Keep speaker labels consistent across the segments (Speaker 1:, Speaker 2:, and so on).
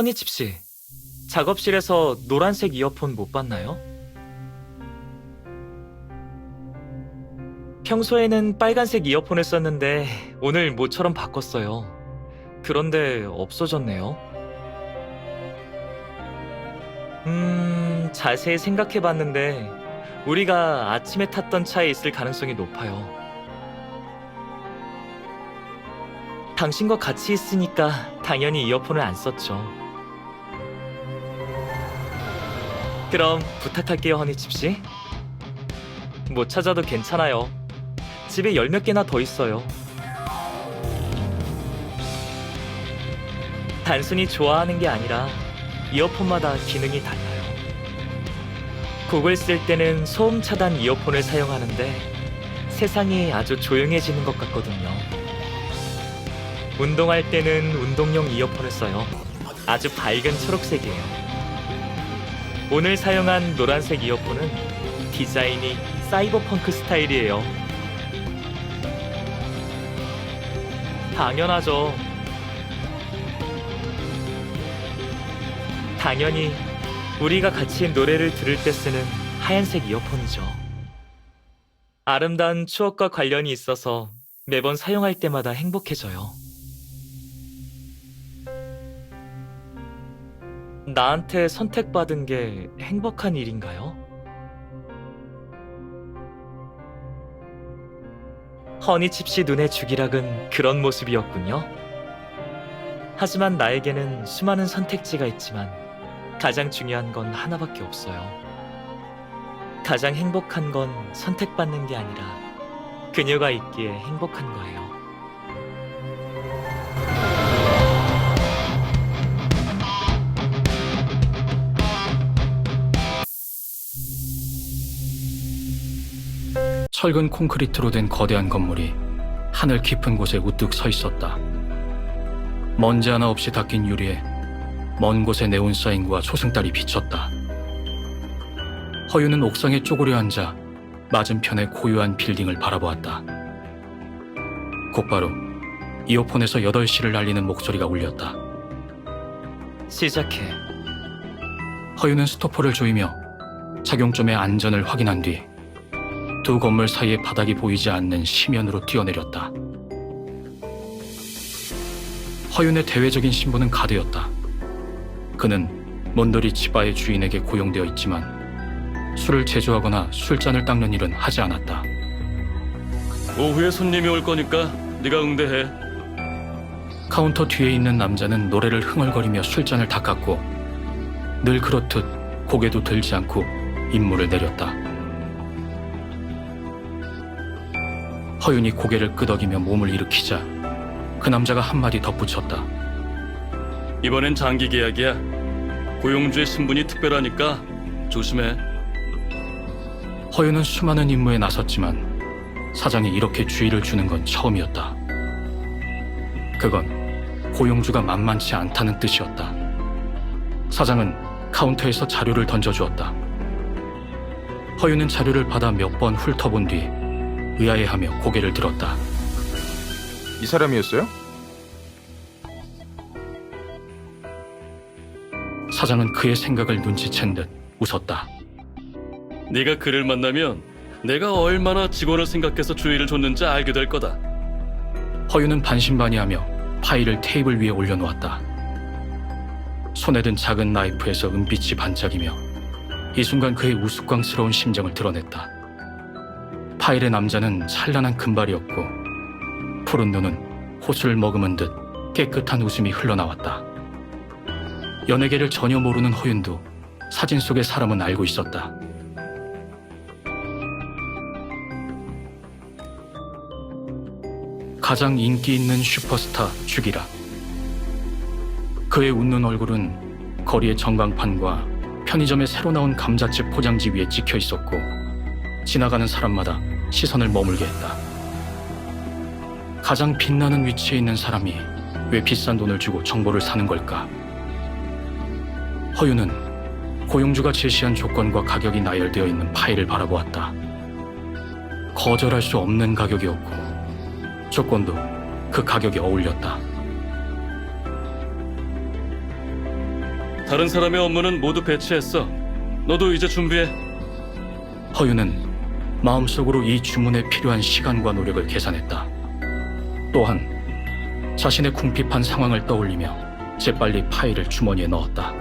Speaker 1: 허니칩 씨, 작업실에서 노란색 이어폰 못 봤나요? 평소에는 빨간색 이어폰을 썼는데 오늘 모처럼 바꿨어요. 그런데 없어졌네요. 음, 자세히 생각해 봤는데 우리가 아침에 탔던 차에 있을 가능성이 높아요. 당신과 같이 있으니까 당연히 이어폰을 안 썼죠. 그럼 부탁할게요, 허니칩 씨. 못 찾아도 괜찮아요. 집에 열 몇 개나 더 있어요. 단순히 좋아하는 게 아니라 이어폰마다 기능이 달라요. 곡을 쓸 때는 소음 차단 이어폰을 사용하는데 세상이 아주 조용해지는 것 같거든요. 운동할 때는 운동용 이어폰을 써요. 아주 밝은 초록색이에요. 오늘 사용한 노란색 이어폰은 디자인이 사이버펑크 스타일이에요. 당연하죠. 당연히 우리가 같이 노래를 들을 때 쓰는 하얀색 이어폰이죠. 아름다운 추억과 관련이 있어서 매번 사용할 때마다 행복해져요. 나한테 선택받은 게 행복한 일인가요? 허니칩 씨 눈의 주기락은 그런 모습이었군요. 하지만 나에게는 수많은 선택지가 있지만 가장 중요한 건 하나밖에 없어요. 가장 행복한 건 선택받는 게 아니라 그녀가 있기에 행복한 거예요.
Speaker 2: 철근 콘크리트로 된 거대한 건물이 하늘 깊은 곳에 우뚝 서 있었다. 먼지 하나 없이 닦인 유리에 먼 곳에 네온 사인과 초승달이 비쳤다. 허유는 옥상에 쪼그려 앉아 맞은편의 고요한 빌딩을 바라보았다. 곧바로 이어폰에서 8시를 날리는 목소리가 울렸다.
Speaker 1: 시작해.
Speaker 2: 허유는 스토퍼를 조이며 작용점의 안전을 확인한 뒤 두 건물 사이의 바닥이 보이지 않는 심연으로 뛰어내렸다. 허윤의 대외적인 신분은 가드였다. 그는 몬더리 치바의 주인에게 고용되어 있지만 술을 제조하거나 술잔을 닦는 일은 하지 않았다.
Speaker 3: 오후에 손님이 올 거니까 네가 응대해.
Speaker 2: 카운터 뒤에 있는 남자는 노래를 흥얼거리며 술잔을 닦았고 늘 그렇듯 고개도 들지 않고 임무를 내렸다. 허윤이 고개를 끄덕이며 몸을 일으키자 그 남자가 한마디 덧붙였다.
Speaker 3: 이번엔 장기 계약이야. 고용주의 신분이 특별하니까 조심해.
Speaker 2: 허윤은 수많은 임무에 나섰지만 사장이 이렇게 주의를 주는 건 처음이었다. 그건 고용주가 만만치 않다는 뜻이었다. 사장은 카운터에서 자료를 던져주었다. 허윤은 자료를 받아 몇 번 훑어본 뒤 의아해하며 고개를 들었다.
Speaker 4: 이 사람이었어요?
Speaker 2: 사장은 그의 생각을 눈치챈 듯 웃었다.
Speaker 3: 네가 그를 만나면 내가 얼마나 직원을 생각해서 주의를 줬는지 알게 될 거다.
Speaker 2: 허윤은 반신반의하며 파일을 테이블 위에 올려놓았다. 손에 든 작은 나이프에서 은빛이 반짝이며 이 순간 그의 우스꽝스러운 심정을 드러냈다. 파일의 남자는 찬란한 금발이었고 푸른 눈은 호수를 머금은 듯 깨끗한 웃음이 흘러나왔다. 연예계를 전혀 모르는 허윤도 사진 속의 사람은 알고 있었다. 가장 인기 있는 슈퍼스타 주기라. 그의 웃는 얼굴은 거리의 전광판과 편의점에 새로 나온 감자칩 포장지 위에 찍혀 있었고 지나가는 사람마다 시선을 머물게 했다. 가장 빛나는 위치에 있는 사람이 왜 비싼 돈을 주고 정보를 사는 걸까? 허유는 고용주가 제시한 조건과 가격이 나열되어 있는 파일을 바라보았다. 거절할 수 없는 가격이었고 조건도 그 가격에 어울렸다.
Speaker 3: 다른 사람의 업무는 모두 배치했어. 너도 이제 준비해.
Speaker 2: 허유는 마음속으로 이 주문에 필요한 시간과 노력을 계산했다. 또한 자신의 궁핍한 상황을 떠올리며 재빨리 파일을 주머니에 넣었다.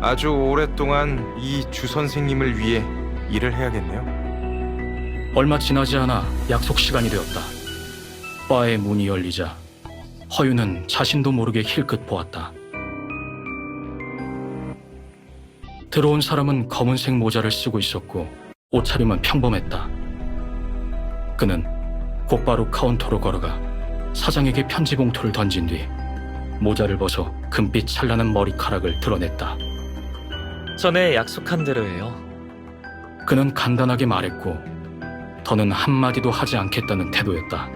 Speaker 4: 아주 오랫동안 이 주 선생님을 위해 일을 해야겠네요.
Speaker 2: 얼마 지나지 않아 약속 시간이 되었다. 바의 문이 열리자 허유는 자신도 모르게 힐끗 보았다. 들어온 사람은 검은색 모자를 쓰고 있었고 옷차림은 평범했다. 그는 곧바로 카운터로 걸어가 사장에게 편지 봉투를 던진 뒤 모자를 벗어 금빛 찬란한 머리카락을 드러냈다.
Speaker 1: 전에 약속한 대로예요.
Speaker 2: 그는 간단하게 말했고 더는 한마디도 하지 않겠다는 태도였다.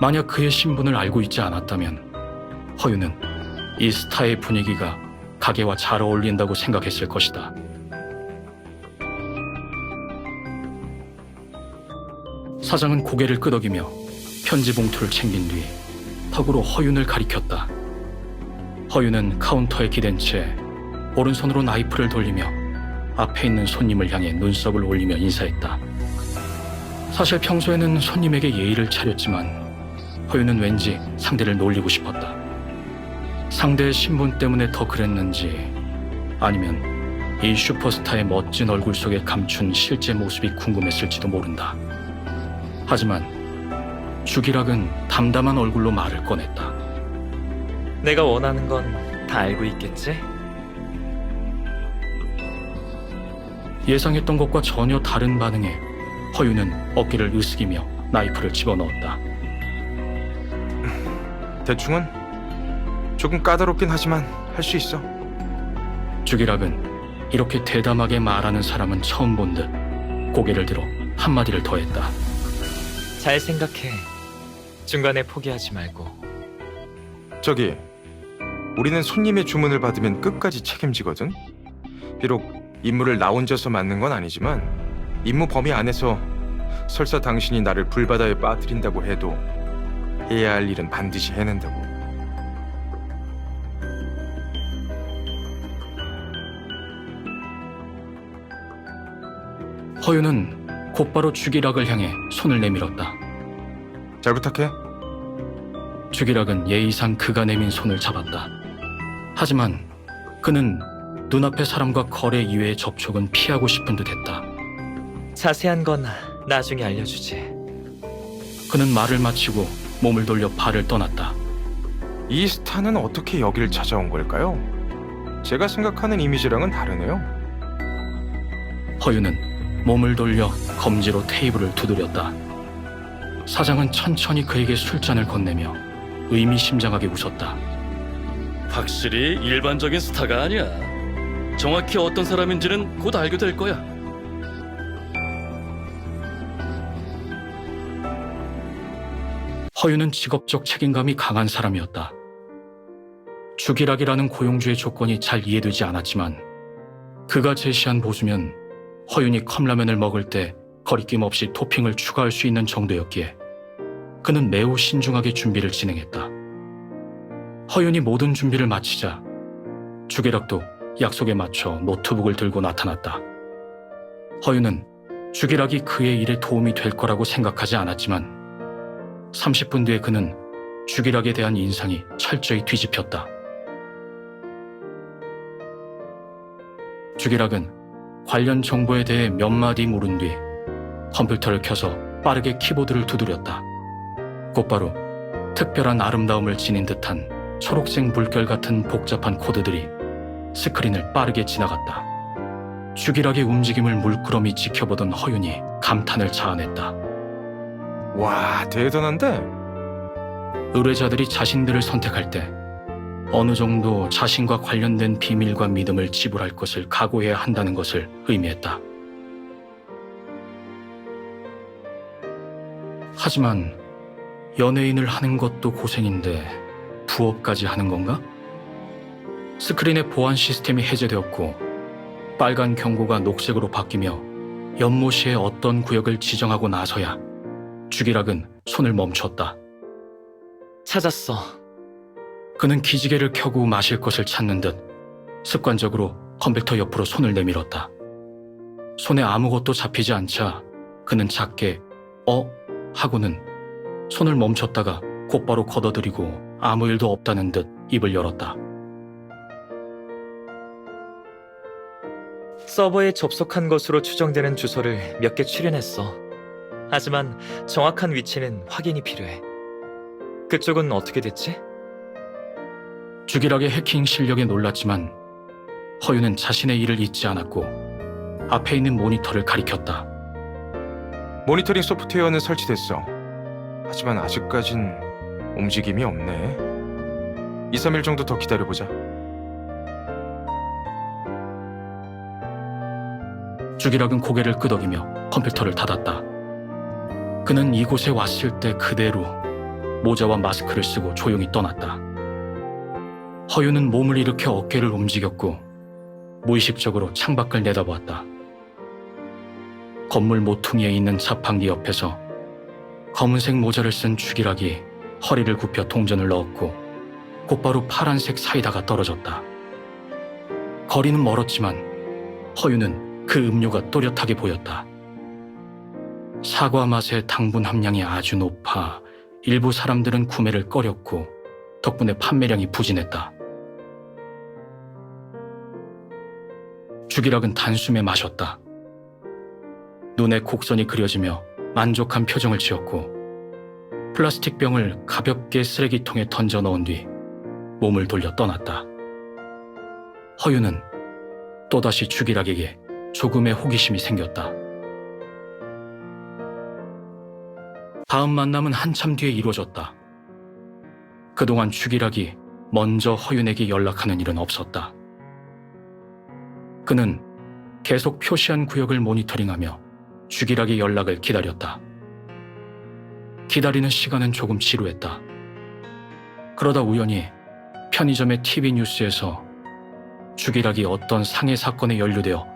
Speaker 2: 만약 그의 신분을 알고 있지 않았다면 허유는 이 스타의 분위기가 가게와 잘 어울린다고 생각했을 것이다. 사장은 고개를 끄덕이며 편지 봉투를 챙긴 뒤 턱으로 허윤을 가리켰다. 허윤은 카운터에 기댄 채 오른손으로 나이프를 돌리며 앞에 있는 손님을 향해 눈썹을 올리며 인사했다. 사실 평소에는 손님에게 예의를 차렸지만 허유는 왠지 상대를 놀리고 싶었다. 상대의 신분 때문에 더 그랬는지 아니면 이 슈퍼스타의 멋진 얼굴 속에 감춘 실제 모습이 궁금했을지도 모른다. 하지만 주기락은 담담한 얼굴로 말을 꺼냈다.
Speaker 1: 내가 원하는 건 다 알고 있겠지?
Speaker 2: 예상했던 것과 전혀 다른 반응에 허유는 어깨를 으스기며 나이프를 집어넣었다.
Speaker 4: 대충은 조금 까다롭긴 하지만 할 수 있어.
Speaker 2: 주기락은 이렇게 대담하게 말하는 사람은 처음 본 듯 고개를 들어 한마디를 더했다.
Speaker 1: 잘 생각해. 중간에 포기하지 말고.
Speaker 4: 저기, 우리는 손님의 주문을 받으면 끝까지 책임지거든. 비록 임무를 나 혼자서 맡는 건 아니지만 임무 범위 안에서 설사 당신이 나를 불바다에 빠뜨린다고 해도 해야 할 일은 반드시 해낸다고.
Speaker 2: 허유는 곧바로 주기락을 향해 손을 내밀었다.
Speaker 4: 잘 부탁해.
Speaker 2: 주기락은 예의상 그가 내민 손을 잡았다. 하지만 그는 눈앞의 사람과 거래 이외의 접촉은 피하고 싶은 듯 했다.
Speaker 1: 자세한 건 나중에 알려주지.
Speaker 2: 그는 말을 마치고 몸을 돌려 발을 떠났다.
Speaker 4: 이 스타는 어떻게 여길 찾아온 걸까요? 제가 생각하는 이미지랑은 다르네요.
Speaker 2: 허유는 몸을 돌려 검지로 테이블을 두드렸다. 사장은 천천히 그에게 술잔을 건네며 의미심장하게 웃었다.
Speaker 3: 확실히 일반적인 스타가 아니야. 정확히 어떤 사람인지는 곧 알게 될 거야.
Speaker 2: 허유는 직업적 책임감이 강한 사람이었다. 주기락이라는 고용주의 조건이 잘 이해되지 않았지만 그가 제시한 보수면 허윤이 컵라면을 먹을 때 거리낌 없이 토핑을 추가할 수 있는 정도였기에 그는 매우 신중하게 준비를 진행했다. 허윤이 모든 준비를 마치자 주기락도 약속에 맞춰 노트북을 들고 나타났다. 허윤은 주기락이 그의 일에 도움이 될 거라고 생각하지 않았지만 30분 뒤에 그는 주기락에 대한 인상이 철저히 뒤집혔다. 주기락은 관련 정보에 대해 몇 마디 물은 뒤 컴퓨터를 켜서 빠르게 키보드를 두드렸다. 곧바로 특별한 아름다움을 지닌 듯한 초록색 물결 같은 복잡한 코드들이 스크린을 빠르게 지나갔다. 주기락의 움직임을 물끄러미 지켜보던 허윤이 감탄을 자아냈다.
Speaker 4: 와, 대단한데?
Speaker 2: 의뢰자들이 자신들을 선택할 때 어느 정도 자신과 관련된 비밀과 믿음을 지불할 것을 각오해야 한다는 것을 의미했다. 하지만 연예인을 하는 것도 고생인데 부업까지 하는 건가? 스크린의 보안 시스템이 해제되었고 빨간 경고가 녹색으로 바뀌며 연못시의 어떤 구역을 지정하고 나서야 주기락은 손을 멈췄다.
Speaker 1: 찾았어.
Speaker 2: 그는 기지개를 켜고 마실 것을 찾는 듯 습관적으로 컴퓨터 옆으로 손을 내밀었다. 손에 아무것도 잡히지 않자 그는 작게 어? 하고는 손을 멈췄다가 곧바로 걷어들이고 아무 일도 없다는 듯 입을 열었다.
Speaker 1: 서버에 접속한 것으로 추정되는 주소를 몇 개 출연했어. 하지만 정확한 위치는 확인이 필요해. 그쪽은 어떻게 됐지?
Speaker 2: 주기락의 해킹 실력에 놀랐지만 허유는 자신의 일을 잊지 않았고 앞에 있는 모니터를 가리켰다.
Speaker 4: 모니터링 소프트웨어는 설치됐어. 하지만 아직까진 움직임이 없네. 2, 3일 정도 더 기다려보자.
Speaker 2: 주기락은 고개를 끄덕이며 컴퓨터를 닫았다. 그는 이곳에 왔을 때 그대로 모자와 마스크를 쓰고 조용히 떠났다. 허유는 몸을 일으켜 어깨를 움직였고 무의식적으로 창밖을 내다보았다. 건물 모퉁이에 있는 자판기 옆에서 검은색 모자를 쓴 주기락이 허리를 굽혀 동전을 넣었고 곧바로 파란색 사이다가 떨어졌다. 거리는 멀었지만 허유는 그 음료가 또렷하게 보였다. 사과 맛의 당분 함량이 아주 높아 일부 사람들은 구매를 꺼렸고 덕분에 판매량이 부진했다. 주기락은 단숨에 마셨다. 눈에 곡선이 그려지며 만족한 표정을 지었고 플라스틱 병을 가볍게 쓰레기통에 던져 넣은 뒤 몸을 돌려 떠났다. 허유는 또다시 주기락에게 조금의 호기심이 생겼다. 다음 만남은 한참 뒤에 이루어졌다. 그동안 주기락이 먼저 허윤에게 연락하는 일은 없었다. 그는 계속 표시한 구역을 모니터링하며 주기락의 연락을 기다렸다. 기다리는 시간은 조금 지루했다. 그러다 우연히 편의점의 TV 뉴스에서 주기락이 어떤 상해 사건에 연루되어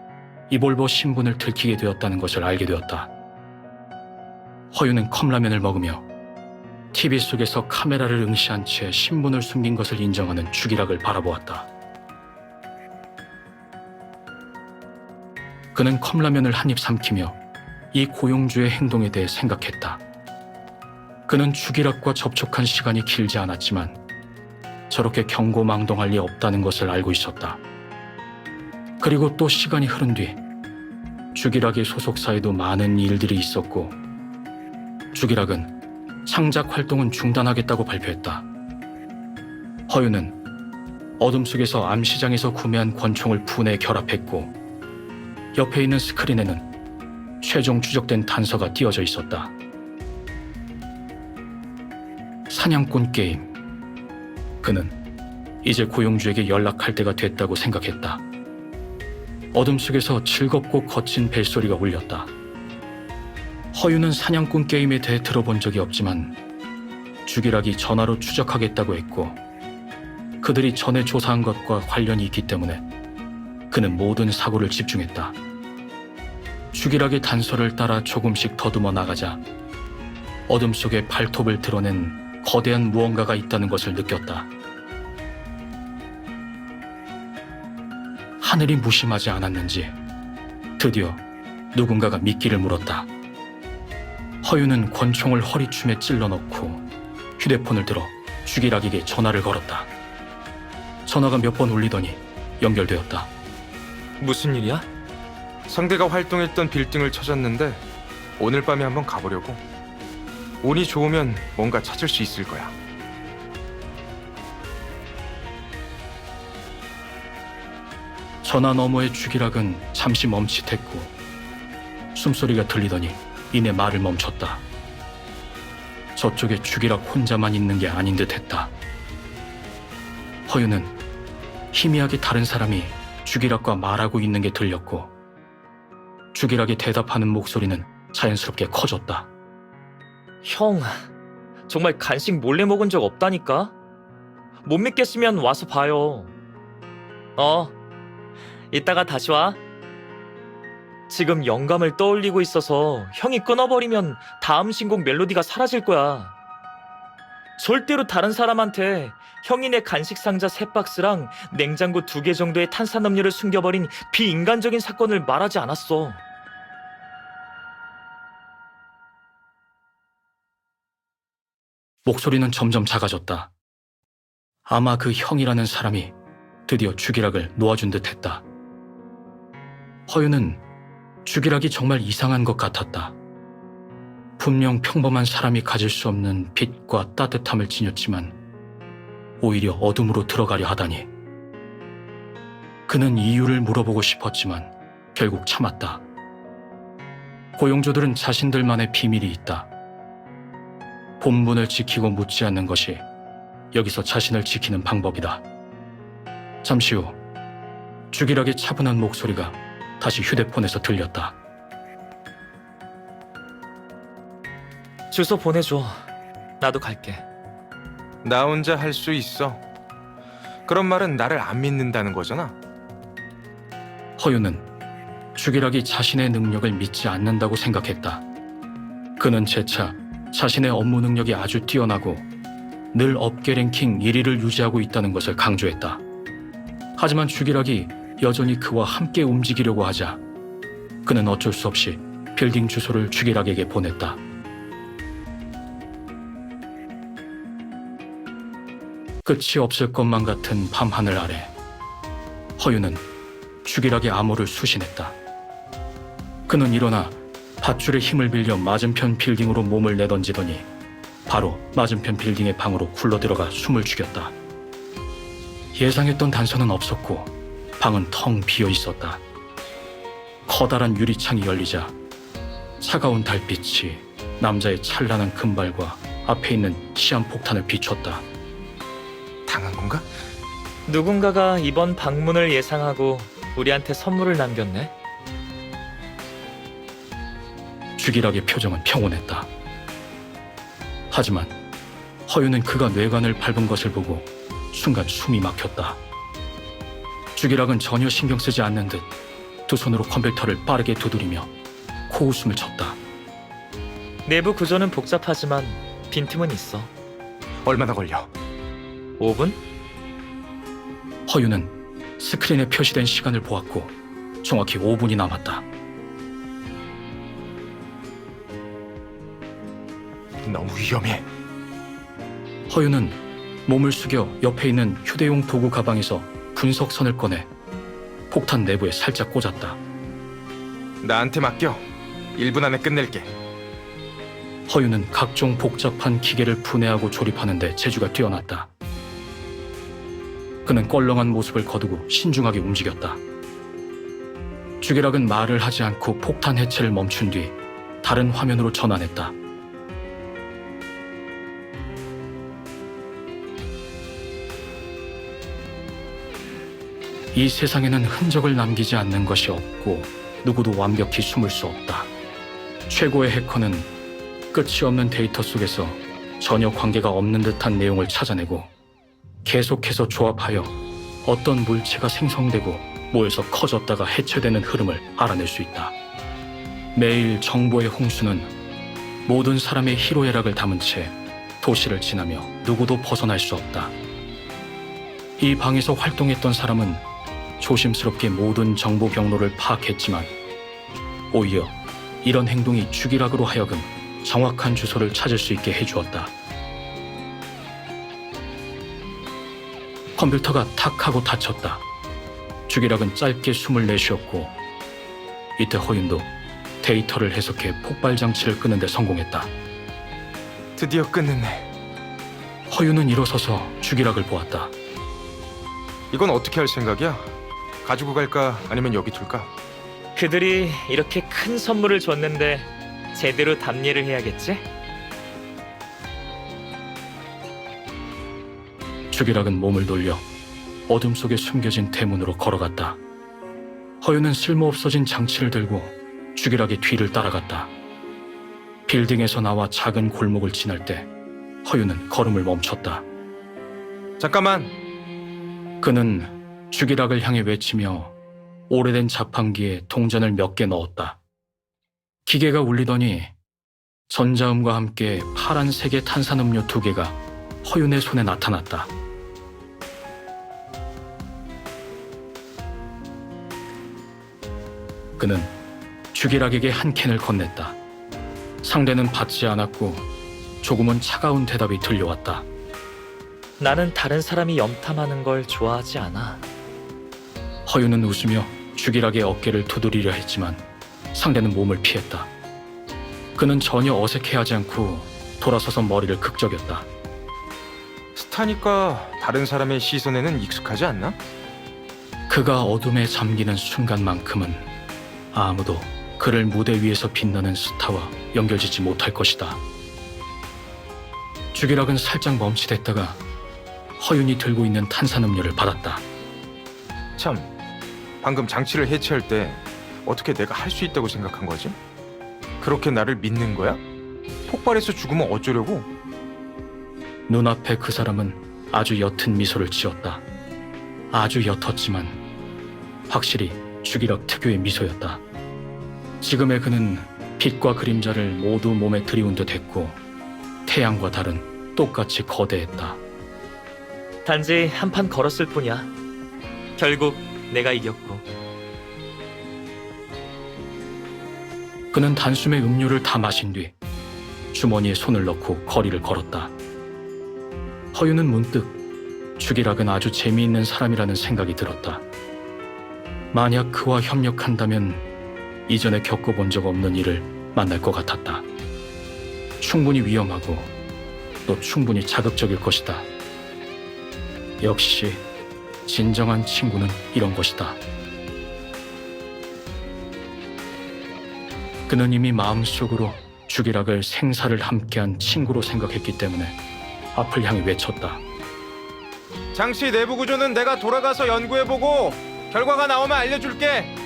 Speaker 2: 이볼버 신분을 들키게 되었다는 것을 알게 되었다. 허유는 컵라면을 먹으며 TV 속에서 카메라를 응시한 채 신분을 숨긴 것을 인정하는 주기락을 바라보았다. 그는 컵라면을 한 입 삼키며 이 고용주의 행동에 대해 생각했다. 그는 주기락과 접촉한 시간이 길지 않았지만 저렇게 경고망동할 리 없다는 것을 알고 있었다. 그리고 또 시간이 흐른 뒤 주기락의 소속사에도 많은 일들이 있었고 주기락은 창작 활동은 중단하겠다고 발표했다. 허유는 어둠 속에서 암시장에서 구매한 권총을 분에 결합했고 옆에 있는 스크린에는 최종 추적된 단서가 띄어져 있었다. 사냥꾼 게임. 그는 이제 고용주에게 연락할 때가 됐다고 생각했다. 어둠 속에서 즐겁고 거친 벨소리가 울렸다. 허유는 사냥꾼 게임에 대해 들어본 적이 없지만 주기락이 전화로 추적하겠다고 했고 그들이 전에 조사한 것과 관련이 있기 때문에 그는 모든 사고를 집중했다. 주기락의 단서를 따라 조금씩 더듬어 나가자 어둠 속에 발톱을 드러낸 거대한 무언가가 있다는 것을 느꼈다. 하늘이 무심하지 않았는지 드디어 누군가가 미끼를 물었다. 허유는 권총을 허리춤에 찔러 넣고 휴대폰을 들어 주기락에게 전화를 걸었다. 전화가 몇 번 울리더니 연결되었다.
Speaker 1: 무슨 일이야?
Speaker 4: 상대가 활동했던 빌딩을 찾았는데 오늘 밤에 한번 가보려고. 운이 좋으면 뭔가 찾을 수 있을 거야.
Speaker 2: 전화 너머의 주기락은 잠시 멈칫했고 숨소리가 들리더니 이내 말을 멈췄다. 저쪽에 주기락 혼자만 있는 게 아닌 듯 했다. 허유는 희미하게 다른 사람이 주기락과 말하고 있는 게 들렸고 주기락이 대답하는 목소리는 자연스럽게 커졌다.
Speaker 1: 형, 정말 간식 몰래 먹은 적 없다니까? 못 믿겠으면 와서 봐요. 어, 이따가 다시 와. 지금 영감을 떠올리고 있어서 형이 끊어버리면 다음 신곡 멜로디가 사라질 거야. 절대로 다른 사람한테 형인의 간식 상자 세 박스랑 냉장고 두 개 정도의 탄산음료를 숨겨버린 비인간적인 사건을 말하지 않았어.
Speaker 2: 목소리는 점점 작아졌다. 아마 그 형이라는 사람이 드디어 주기락을 놓아준 듯 했다. 허유는 주기락이 정말 이상한 것 같았다. 분명 평범한 사람이 가질 수 없는 빛과 따뜻함을 지녔지만 오히려 어둠으로 들어가려 하다니. 그는 이유를 물어보고 싶었지만 결국 참았다. 고용주들은 자신들만의 비밀이 있다. 본분을 지키고 묻지 않는 것이 여기서 자신을 지키는 방법이다. 잠시 후 주기락의 차분한 목소리가 다시 휴대폰에서 들렸다.
Speaker 1: 주소 보내줘. 나도 갈게.
Speaker 4: 나 혼자 할 수 있어. 그런 말은 나를 안 믿는다는 거잖아.
Speaker 2: 허유는 주기락이 자신의 능력을 믿지 않는다고 생각했다. 그는 재차 자신의 업무 능력이 아주 뛰어나고 늘 업계 랭킹 1위를 유지하고 있다는 것을 강조했다. 하지만 주기락이 여전히 그와 함께 움직이려고 하자 그는 어쩔 수 없이 빌딩 주소를 주기락에게 보냈다. 끝이 없을 것만 같은 밤하늘 아래 허유는 주기락의 암호를 수신했다. 그는 일어나 밧줄의 힘을 빌려 맞은편 빌딩으로 몸을 내던지더니 바로 맞은편 빌딩의 방으로 굴러 들어가 숨을 죽였다. 예상했던 단서는 없었고 방은 텅 비어 있었다. 커다란 유리창이 열리자 차가운 달빛이 남자의 찬란한 금발과 앞에 있는 시한폭탄을 비췄다.
Speaker 4: 당한 건가?
Speaker 1: 누군가가 이번 방문을 예상하고 우리한테 선물을 남겼네.
Speaker 2: 주기락의 표정은 평온했다. 하지만 허유는 그가 뇌관을 밟은 것을 보고 순간 숨이 막혔다. 주기락은 전혀 신경 쓰지 않는 듯 두 손으로 컴퓨터를 빠르게 두드리며 코웃음을 쳤다.
Speaker 1: 내부 구조는 복잡하지만 빈틈은 있어.
Speaker 4: 얼마나 걸려?
Speaker 1: 5분?
Speaker 2: 허유는 스크린에 표시된 시간을 보았고 정확히 5분이 남았다.
Speaker 4: 너무 위험해.
Speaker 2: 허유는 몸을 숙여 옆에 있는 휴대용 도구 가방에서 분석선을 꺼내 폭탄 내부에 살짝 꽂았다.
Speaker 4: 나한테 맡겨. 1분 안에 끝낼게.
Speaker 2: 허유는 각종 복잡한 기계를 분해하고 조립하는데 재주가 뛰어났다. 그는 껄렁한 모습을 거두고 신중하게 움직였다. 주기락은 말을 하지 않고 폭탄 해체를 멈춘 뒤 다른 화면으로 전환했다. 이 세상에는 흔적을 남기지 않는 것이 없고 누구도 완벽히 숨을 수 없다. 최고의 해커는 끝이 없는 데이터 속에서 전혀 관계가 없는 듯한 내용을 찾아내고 계속해서 조합하여 어떤 물체가 생성되고 모여서 커졌다가 해체되는 흐름을 알아낼 수 있다. 매일 정보의 홍수는 모든 사람의 희로애락을 담은 채 도시를 지나며 누구도 벗어날 수 없다. 이 방에서 활동했던 사람은 조심스럽게 모든 정보 경로를 파악했지만 오히려 이런 행동이 주기락으로 하여금 정확한 주소를 찾을 수 있게 해주었다. 컴퓨터가 탁 하고 닫혔다. 주기락은 짧게 숨을 내쉬었고 이때 허윤도 데이터를 해석해 폭발 장치를 끄는 데 성공했다.
Speaker 4: 드디어 끝냈네.
Speaker 2: 허윤은 일어서서 주기락을 보았다.
Speaker 4: 이건 어떻게 할 생각이야? 가지고 갈까 아니면 여기 둘까?
Speaker 1: 그들이 이렇게 큰 선물을 줬는데 제대로 답례를 해야겠지?
Speaker 2: 주기락은 몸을 돌려 어둠 속에 숨겨진 대문으로 걸어갔다. 허윤은 쓸모없어진 장치를 들고 주기락의 뒤를 따라갔다. 빌딩에서 나와 작은 골목을 지날 때 허윤은 걸음을 멈췄다.
Speaker 4: 잠깐만.
Speaker 2: 그는 주기락을 향해 외치며 오래된 자판기에 동전을 몇 개 넣었다. 기계가 울리더니 전자음과 함께 파란색의 탄산음료 두 개가 허윤의 손에 나타났다. 그는 주기락에게 한 캔을 건넸다. 상대는 받지 않았고 조금은 차가운 대답이 들려왔다.
Speaker 1: 나는 다른 사람이 염탐하는 걸 좋아하지 않아.
Speaker 2: 허윤은 웃으며 주기락의 어깨를 두드리려 했지만 상대는 몸을 피했다. 그는 전혀 어색해하지 않고 돌아서서 머리를 극적였다.
Speaker 4: 스타니까 다른 사람의 시선에는 익숙하지 않나?
Speaker 2: 그가 어둠에 잠기는 순간만큼은 아무도 그를 무대 위에서 빛나는 스타와 연결짓지 못할 것이다. 주기락은 살짝 멈칫했다가 허윤이 들고 있는 탄산음료를 받았다.
Speaker 4: 참, 방금 장치를 해체할 때 어떻게 내가 할 수 있다고 생각한 거지? 그렇게 나를 믿는 거야? 폭발해서 죽으면 어쩌려고?
Speaker 2: 눈앞에 그 사람은 아주 옅은 미소를 지었다. 아주 옅었지만 확실히 주기락 특유의 미소였다. 지금의 그는 빛과 그림자를 모두 몸에 들이운 듯 했고 태양과 달은 똑같이 거대했다.
Speaker 1: 단지 한 판 걸었을 뿐이야. 결국 내가 이겼고.
Speaker 2: 그는 단숨에 음료를 다 마신 뒤 주머니에 손을 넣고 거리를 걸었다. 허유는 문득 주기락은 아주 재미있는 사람이라는 생각이 들었다. 만약 그와 협력한다면 이전에 겪어본 적 없는 일을 만날 것 같았다. 충분히 위험하고 또 충분히 자극적일 것이다. 역시 진정한 친구는 이런 것이다. 그는 이미 마음속으로 주기락을 생사를 함께한 친구로 생각했기 때문에 앞을 향해 외쳤다.
Speaker 4: 장치 내부 구조는 내가 돌아가서 연구해보고 결과가 나오면 알려줄게.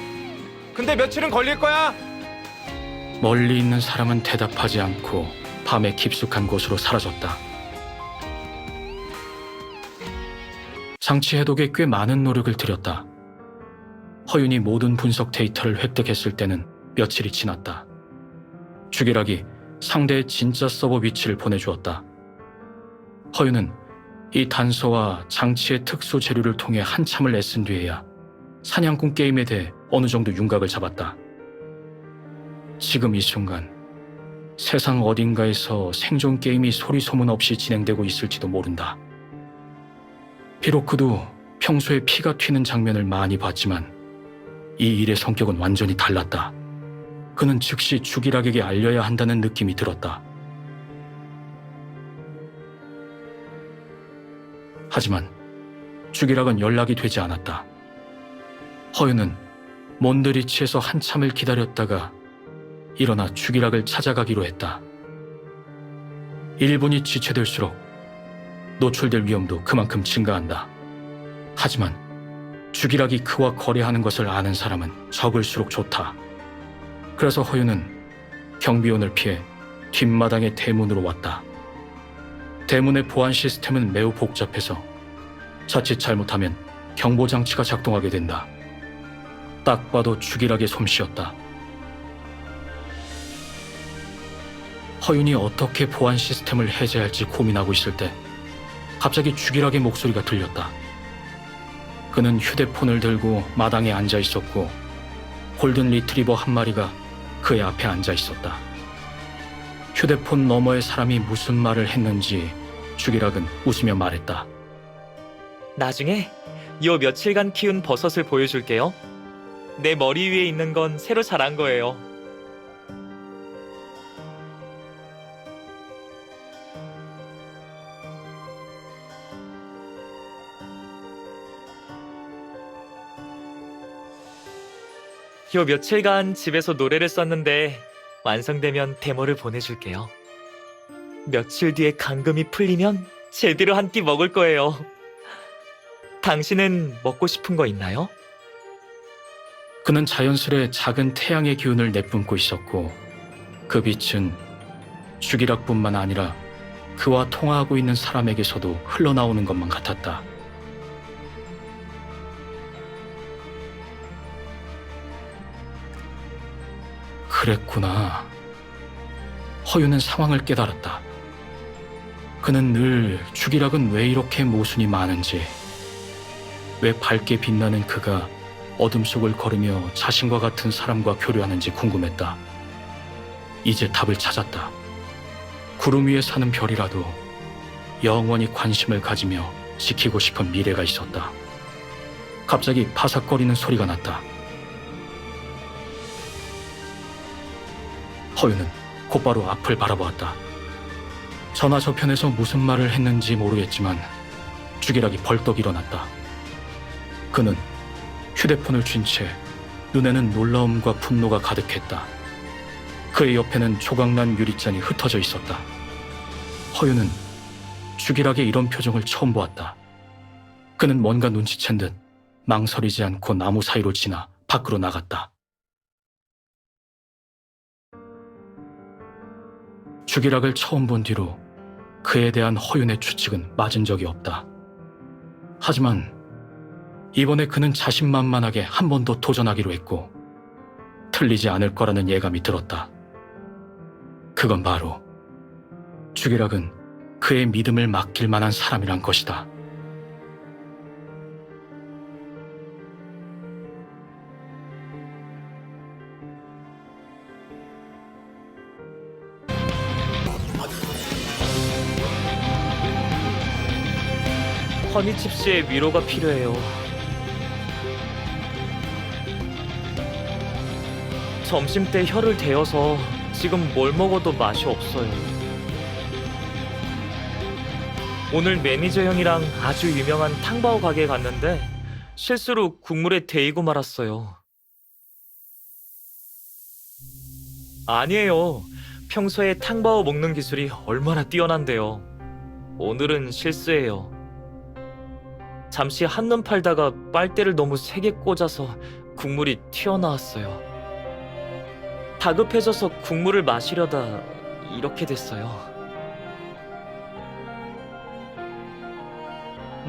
Speaker 4: 근데 며칠은 걸릴 거야.
Speaker 2: 멀리 있는 사람은 대답하지 않고 밤의 깊숙한 곳으로 사라졌다. 장치 해독에 꽤 많은 노력을 들였다. 허윤이 모든 분석 데이터를 획득했을 때는 며칠이 지났다. 주기락이 상대의 진짜 서버 위치를 보내주었다. 허윤은 이 단서와 장치의 특수 재료를 통해 한참을 애쓴 뒤에야 사냥꾼 게임에 대해 어느 정도 윤곽을 잡았다. 지금 이 순간 세상 어딘가에서 생존 게임이 소리 소문 없이 진행되고 있을지도 모른다. 비록 그도 평소에 피가 튀는 장면을 많이 봤지만 이 일의 성격은 완전히 달랐다. 그는 즉시 주기락에게 알려야 한다는 느낌이 들었다. 하지만 주기락은 연락이 되지 않았다. 허윤은 몬드리치에서 한참을 기다렸다가 일어나 주기락을 찾아가기로 했다. 1분이 지체될수록 노출될 위험도 그만큼 증가한다. 하지만 주기락이 그와 거래하는 것을 아는 사람은 적을수록 좋다. 그래서 허윤은 경비원을 피해 뒷마당의 대문으로 왔다. 대문의 보안 시스템은 매우 복잡해서 자칫 잘못하면 경보 장치가 작동하게 된다. 딱 봐도 주기락의 솜씨였다. 허윤이 어떻게 보안 시스템을 해제할지 고민하고 있을 때 갑자기 주기락의 목소리가 들렸다. 그는 휴대폰을 들고 마당에 앉아 있었고 골든 리트리버 한 마리가 그의 앞에 앉아 있었다. 휴대폰 너머의 사람이 무슨 말을 했는지 주기락은 웃으며 말했다.
Speaker 1: 나중에 요 며칠간 키운 버섯을 보여줄게요. 내 머리 위에 있는 건 새로 자란 거예요. 요 며칠간 집에서 노래를 썼는데 완성되면 데모를 보내줄게요. 며칠 뒤에 감금이 풀리면 제대로 한 끼 먹을 거예요. 당신은 먹고 싶은 거 있나요?
Speaker 2: 그는 자연스레 작은 태양의 기운을 내뿜고 있었고 그 빛은 주기락뿐만 아니라 그와 통화하고 있는 사람에게서도 흘러나오는 것만 같았다. 그랬구나. 허유는 상황을 깨달았다. 그는 늘 죽이락은 왜 이렇게 모순이 많은지, 왜 밝게 빛나는 그가 어둠 속을 걸으며 자신과 같은 사람과 교류하는지 궁금했다. 이제 답을 찾았다. 구름 위에 사는 별이라도 영원히 관심을 가지며 지키고 싶은 미래가 있었다. 갑자기 바삭거리는 소리가 났다. 허유는 곧바로 앞을 바라보았다. 전화 저편에서 무슨 말을 했는지 모르겠지만 주기락이 벌떡 일어났다. 그는 휴대폰을 쥔 채 눈에는 놀라움과 분노가 가득했다. 그의 옆에는 조각난 유리잔이 흩어져 있었다. 허유는 주기락의 이런 표정을 처음 보았다. 그는 뭔가 눈치챈 듯 망설이지 않고 나무 사이로 지나 밖으로 나갔다. 주기락을 처음 본 뒤로 그에 대한 허윤의 추측은 맞은 적이 없다. 하지만 이번에 그는 자신만만하게 한 번 더 도전하기로 했고 틀리지 않을 거라는 예감이 들었다. 그건 바로 주기락은 그의 믿음을 맡길 만한 사람이란 것이다.
Speaker 1: 허니칩 씨의 위로가 필요해요. 점심 때 혀를 대어서 지금 뭘 먹어도 맛이 없어요. 오늘 매니저 형이랑 아주 유명한 탕바오 가게에 갔는데 실수로 국물에 데이고 말았어요. 아니에요. 평소에 탕바오 먹는 기술이 얼마나 뛰어난데요. 오늘은 실수예요. 잠시 한눈 팔다가 빨대를 너무 세게 꽂아서 국물이 튀어나왔어요. 다급해져서 국물을 마시려다 이렇게 됐어요.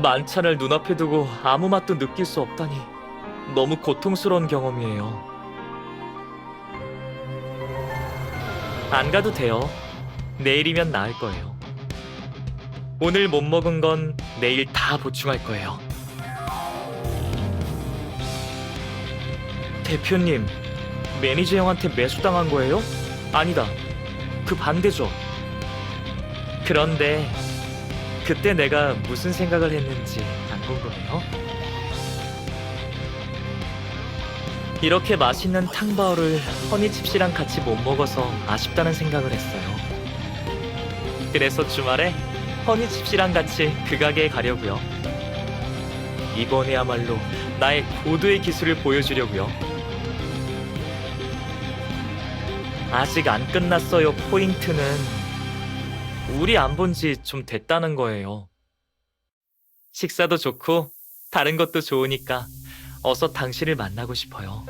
Speaker 1: 만찬을 눈앞에 두고 아무 맛도 느낄 수 없다니 너무 고통스러운 경험이에요. 안 가도 돼요. 내일이면 나을 거예요. 오늘 못 먹은 건 내일 다 보충할 거예요. 대표님, 매니저 형한테 매수당한 거예요? 아니다. 그 반대죠. 그런데 그때 내가 무슨 생각을 했는지 안 궁금해요? 이렇게 맛있는 탕바오를 허니칩 씨랑 같이 못 먹어서 아쉽다는 생각을 했어요. 그래서 주말에 허니칩 씨랑 같이 그 가게에 가려고요. 이번에야말로 나의 고도의 기술을 보여주려고요. 아직 안 끝났어요. 포인트는 우리 안 본 지 좀 됐다는 거예요. 식사도 좋고 다른 것도 좋으니까 어서 당신을 만나고 싶어요.